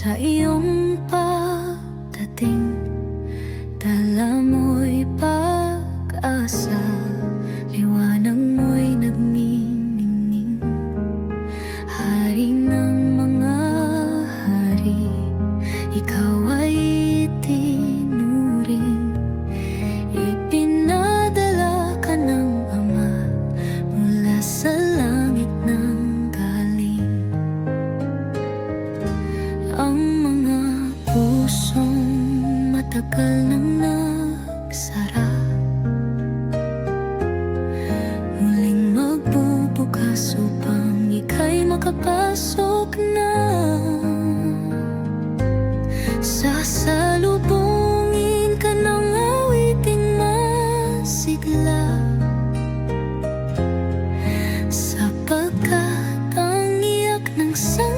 sa iyong pagdating. Dala mo'y pag-asa Liwanag mo'y nagniningning. Hari ng mga hari Ikaw pusong matagal nang nagsara. Muling magbubukas upang makapasok na. Sasalubungin ka ng awiting masigla. Sapagkat ang iyak ng sa